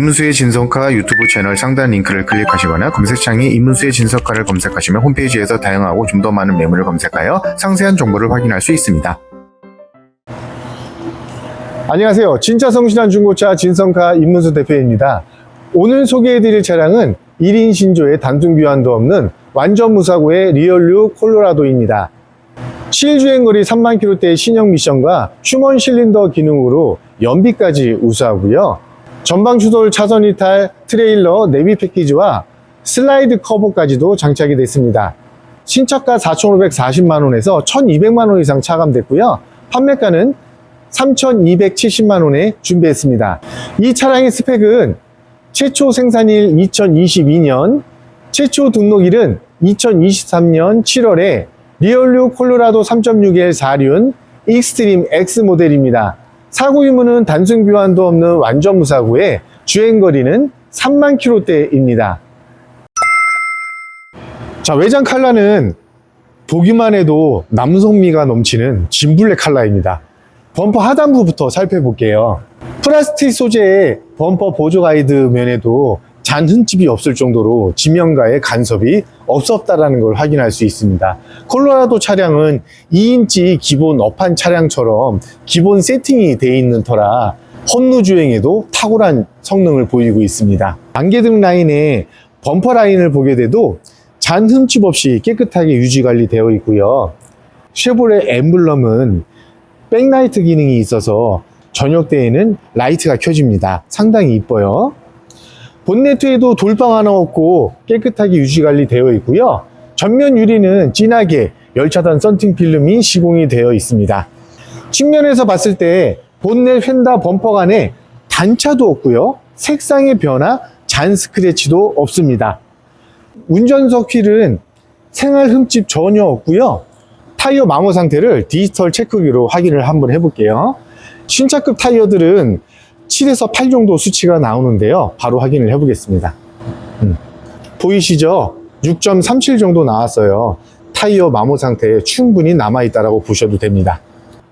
임문수의 진성카 유튜브 채널 상단 링크를 클릭하시거나 검색창에 임문수의 진성카를 검색하시면 홈페이지에서 다양하고 좀 더 많은 매물을 검색하여 상세한 정보를 확인할 수 있습니다. 안녕하세요. 진짜 성실한 중고차 진성카 임문수 대표입니다. 오늘 소개해드릴 차량은 1인 신조의 단순 교환도 없는 완전 무사고의 리얼류 콜로라도입니다. 실주행거리 3만 킬로대의 신형 미션과 휴먼 실린더 기능으로 연비까지 우수하고요. 전방 추돌 차선 이탈 트레일러 내비 패키지와 슬라이드 커버까지도 장착이 됐습니다. 신차가 4,540만 원에서 1,200만 원 이상 차감됐고요. 판매가는 3,270만 원에 준비했습니다. 이 차량의 스펙은 최초 생산일 2022년, 최초 등록일은 2023년 7월에 리얼류 콜로라도 3.6L 4륜 익스트림 X 모델입니다. 사고 유무는 단순 교환도 없는 완전 무사고에 주행거리는 3만 킬로대입니다. 자, 외장 컬러는 보기만 해도 남성미가 넘치는 진블랙 컬러입니다. 범퍼 하단부부터 살펴볼게요. 플라스틱 소재의 범퍼 보조 가이드 면에도 잔 흠집이 없을 정도로 지면가에 간섭이 없었다라는 걸 확인할 수 있습니다. 콜로라도 차량은 2인치 기본 업한 차량처럼 기본 세팅이 되어 있는 터라 험루 주행에도 탁월한 성능을 보이고 있습니다. 안개등 라인에 범퍼 라인을 보게 돼도 잔 흠집 없이 깨끗하게 유지 관리되어 있고요. 쉐보레 엠블럼은 백라이트 기능이 있어서 저녁 때에는 라이트가 켜집니다. 상당히 이뻐요. 본네트에도 돌방 하나 없고 깨끗하게 유지 관리 되어 있고요. 전면 유리는 진하게 열차단 썬팅 필름이 시공이 되어 있습니다. 측면에서 봤을 때 본넷 휀다 범퍼 간에 단차도 없고요. 색상의 변화, 잔 스크래치도 없습니다. 운전석 휠은 생활 흠집 전혀 없고요. 타이어 마모 상태를 디지털 체크기로 확인을 한번 해볼게요. 신차급 타이어들은 7에서 8 정도 수치가 나오는데요. 바로 확인을 해보겠습니다. 음. 보이시죠? 6.37 정도 나왔어요. 타이어 마모 상태에 충분히 남아있다라고 보셔도 됩니다.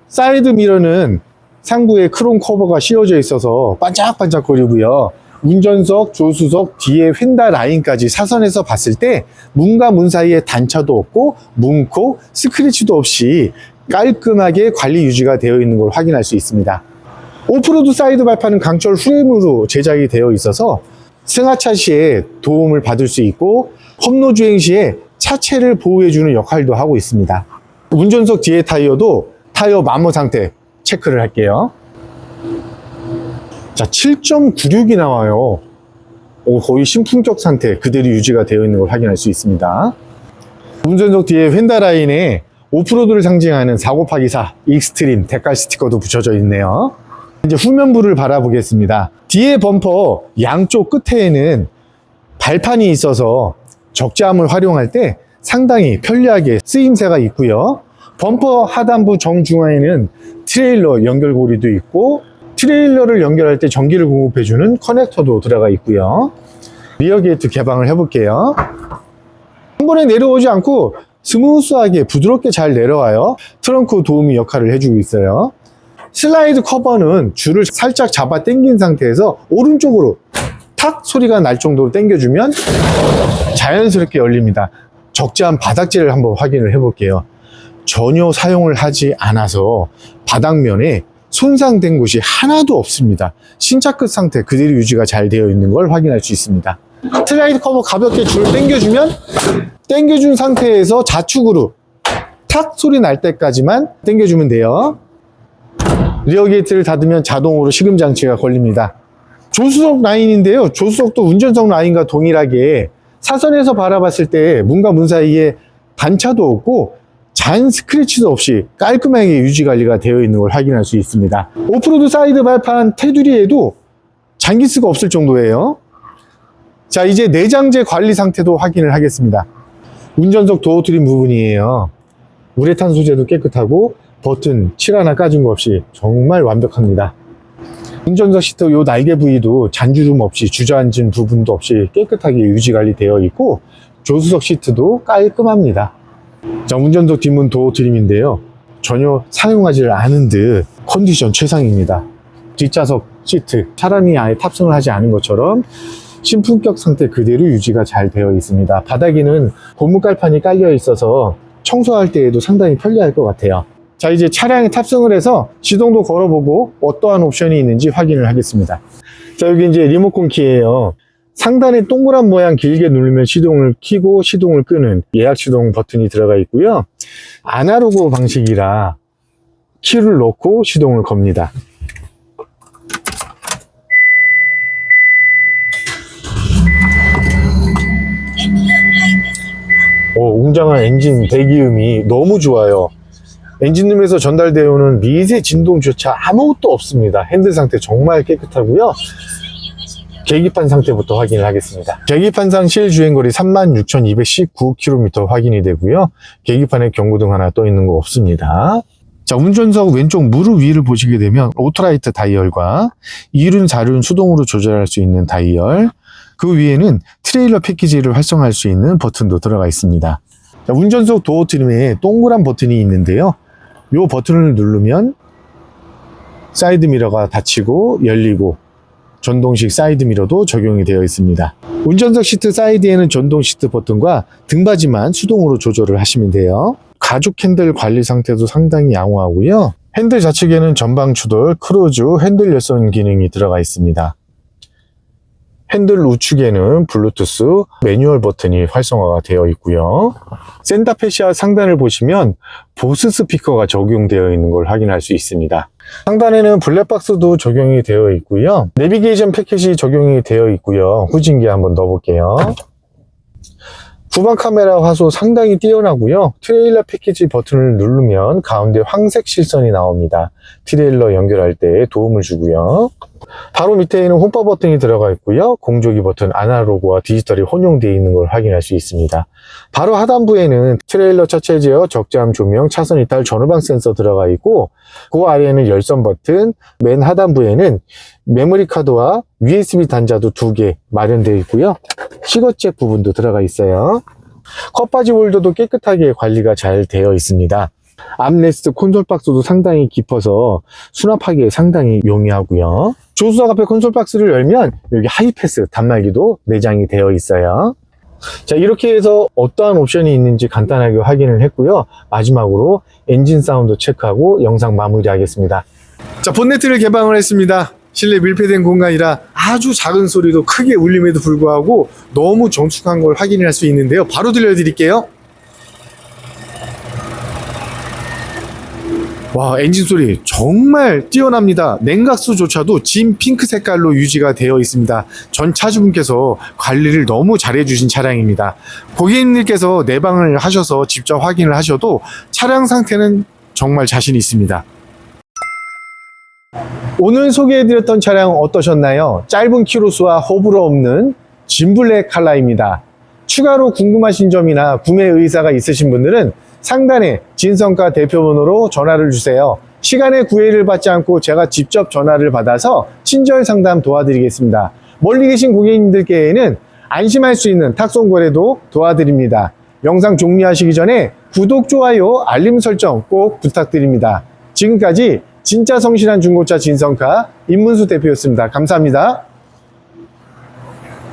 사이드 미러는 상부에 크롬 커버가 씌워져 있어서 반짝반짝거리고요. 운전석, 조수석, 뒤에 휀다 라인까지 사선에서 봤을 때 문과 문 사이에 단차도 없고 문코, 스크래치도 없이 깔끔하게 관리 유지가 되어 있는 걸 확인할 수 있습니다. 오프로드 사이드 발판은 강철 프레임으로 제작이 되어 있어서 승하차 시에 도움을 받을 수 있고 험로 주행 시에 차체를 보호해주는 역할도 하고 있습니다. 운전석 뒤에 타이어도 타이어 마모 상태 체크를 할게요. 자, 7.96이 나와요. 오, 거의 신품격 상태 그대로 유지가 되어 있는 걸 확인할 수 있습니다. 운전석 뒤에 휀다 라인에 오프로드를 상징하는 4 곱하기 4 익스트림 데칼 스티커도 붙여져 있네요. 이제 후면부를 바라보겠습니다. 뒤에 범퍼 양쪽 끝에는 발판이 있어서 적재함을 활용할 때 상당히 편리하게 쓰임새가 있고요. 범퍼 하단부 정중앙에는 트레일러 연결고리도 있고 트레일러를 연결할 때 전기를 공급해주는 커넥터도 들어가 있고요. 리어 게이트 개방을 해볼게요. 한 번에 내려오지 않고 스무스하게 부드럽게 잘 내려와요. 트렁크 도우미 역할을 해주고 있어요. 슬라이드 커버는 줄을 살짝 잡아 당긴 상태에서 오른쪽으로 탁 소리가 날 정도로 당겨주면 자연스럽게 열립니다. 적재한 바닥재를 한번 확인을 해볼게요. 전혀 사용을 하지 않아서 바닥면에 손상된 곳이 하나도 없습니다. 신차 끝 상태 그대로 유지가 잘 되어 있는 걸 확인할 수 있습니다. 슬라이드 커버 가볍게 줄 당겨주면 당겨준 상태에서 좌측으로 탁 소리 날 때까지만 당겨주면 돼요. 리어 게이트를 닫으면 자동으로 식음 장치가 걸립니다. 조수석 라인인데요. 조수석도 운전석 라인과 동일하게 사선에서 바라봤을 때 문과 문 사이에 단차도 없고 잔 스크래치도 없이 깔끔하게 유지 관리가 되어 있는 걸 확인할 수 있습니다. 오프로드 사이드 발판 테두리에도 장기스가 없을 정도예요. 자, 이제 내장재 관리 상태도 확인을 하겠습니다. 운전석 도어 트림 부분이에요. 우레탄 소재도 깨끗하고 버튼 칠 하나 까진 거 없이 정말 완벽합니다. 운전석 시트 요 날개 부위도 잔주름 없이 주저앉은 부분도 없이 깨끗하게 유지 관리 되어 있고 조수석 시트도 깔끔합니다. 자, 운전석 뒷문 도어 트림인데요. 전혀 사용하지를 않은 듯 컨디션 최상입니다. 뒷좌석 시트 사람이 아예 탑승을 하지 않은 것처럼 신품격 상태 그대로 유지가 잘 되어 있습니다. 바닥에는 고무 깔판이 깔려 있어서 청소할 때에도 상당히 편리할 것 같아요. 자, 이제 차량에 탑승을 해서 시동도 걸어보고 어떠한 옵션이 있는지 확인을 하겠습니다. 자, 여기 이제 리모컨 키예요. 상단에 동그란 모양 길게 누르면 시동을 켜고 시동을 끄는 예약 시동 버튼이 들어가 있고요. 아날로그 방식이라 키를 넣고 시동을 겁니다. 오, 웅장한 엔진 배기음이 너무 좋아요. 엔진룸에서 전달되어 오는 미세 진동조차 아무것도 없습니다. 핸들 상태 정말 깨끗하고요. 계기판 상태부터 확인을 하겠습니다. 계기판상 실주행거리 36,219km 확인이 되고요. 계기판에 경고등 하나 떠 있는 거 없습니다. 자, 운전석 왼쪽 무릎 위를 보시게 되면 오토라이트 다이얼과 이륜, 사륜 수동으로 조절할 수 있는 다이얼, 그 위에는 트레일러 패키지를 활성화할 수 있는 버튼도 들어가 있습니다. 자, 운전석 도어 트림에 동그란 버튼이 있는데요. 이 버튼을 누르면 사이드 미러가 닫히고 열리고 전동식 사이드 미러도 적용이 되어 있습니다. 운전석 시트 사이드에는 전동 시트 버튼과 등받이만 수동으로 조절을 하시면 돼요. 가죽 핸들 관리 상태도 상당히 양호하고요. 핸들 좌측에는 전방 추돌, 크루즈, 핸들 열선 기능이 들어가 있습니다. 핸들 우측에는 블루투스 매뉴얼 버튼이 활성화가 되어 있고요. 센터페시아 상단을 보시면 보스 스피커가 적용되어 있는 걸 확인할 수 있습니다. 상단에는 블랙박스도 적용이 되어 있고요. 내비게이션 패킷이 적용이 되어 있고요. 후진기 한번 넣어볼게요. 후방 카메라 화소 상당히 뛰어나고요. 트레일러 패키지 버튼을 누르면 가운데 황색 실선이 나옵니다. 트레일러 연결할 때 도움을 주고요. 바로 밑에는 홈파 버튼이 들어가 있고요. 공조기 버튼 아날로그와 디지털이 혼용되어 있는 걸 확인할 수 있습니다. 바로 하단부에는 트레일러 차체 제어, 적재함 조명, 차선 이탈, 전후방 센서 들어가 있고 그 아래에는 열선 버튼, 맨 하단부에는 메모리 카드와 USB 단자도 두 개 마련되어 있고요. 시거잭 부분도 들어가 있어요. 컵바지 홀더도 깨끗하게 관리가 잘 되어 있습니다. 암레스트 콘솔 박스도 상당히 깊어서 수납하기에 상당히 용이하고요. 조수석 앞에 콘솔 박스를 열면 여기 하이패스 단말기도 내장이 되어 있어요. 자 이렇게 해서 어떠한 옵션이 있는지 간단하게 확인을 했고요. 마지막으로 엔진 사운드 체크하고 영상 마무리하겠습니다. 자 본네트를 개방을 했습니다. 실내 밀폐된 공간이라 아주 작은 소리도 크게 울림에도 불구하고 너무 정숙한 걸 확인할 수 있는데요. 바로 들려드릴게요. 와 엔진 소리 정말 뛰어납니다 냉각수조차도 진 핑크 색깔로 유지가 되어 있습니다 전 차주분께서 관리를 너무 잘해 주신 차량입니다 고객님들께서 내방을 하셔서 직접 확인을 하셔도 차량 상태는 정말 자신 있습니다 오늘 소개해드렸던 차량 어떠셨나요? 짧은 키로수와 호불호 없는 진블랙 칼라입니다 추가로 궁금하신 점이나 구매 의사가 있으신 분들은 상단에 진성가 대표번호로 전화를 주세요. 시간에 구애를 받지 않고 제가 직접 전화를 받아서 친절 상담 도와드리겠습니다. 멀리 계신 고객님들께는 안심할 수 있는 탁송 거래도 도와드립니다. 영상 종료하시기 전에 구독, 좋아요, 알림 설정 꼭 부탁드립니다. 지금까지 진짜 성실한 중고차 진성카 임문수 대표였습니다. 감사합니다.